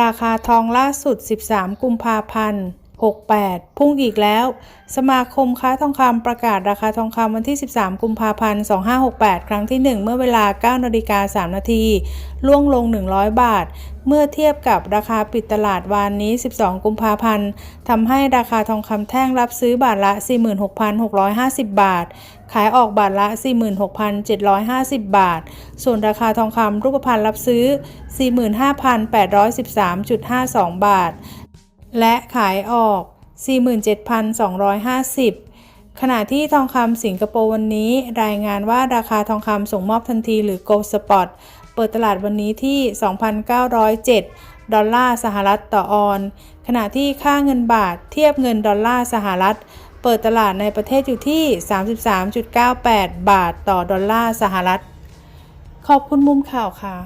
ราคาทองล่าสุด 13 กุมภาพันธ์ 68 พุ่งอีกแล้ว สมาคมค้าทองคำประกาศราคาทองคำวันที่ 13 กุมภาพันธ์ 2568 ครั้งที่ 1 เมื่อเวลา9นาฬิกา3นาที ล่วงลง 100 บาท เมื่อเทียบกับราคาปิดตลาดวานนี้ 12 กุมภาพันธ์ทำให้ราคาทองคำแท่งรับซื้อบาทละ 46,650 บาท ขายออกบาทละ 46,750 บาท ส่วนราคาทองคำรูปพรรณรับซื้อ 45,813.52 บาท และขายออก 47,250 ขณะที่ทองคำสิงคโปร์วันนี้ รายงานว่าราคาทองคำส่งมอบทันทีหรือ Gold Spot เปิดตลาดวันนี้ที่ 2,907 ดอลลาร์สหรัฐต่อออน ขณะที่ค่าเงินบาทเทียบเงินดอลลาร์สหรัฐ เปิดตลาดในประเทศอยู่ที่ 33.98 บาทต่อดอลลาร์สหรัฐ ขอบคุณมุมข่าวค่ะ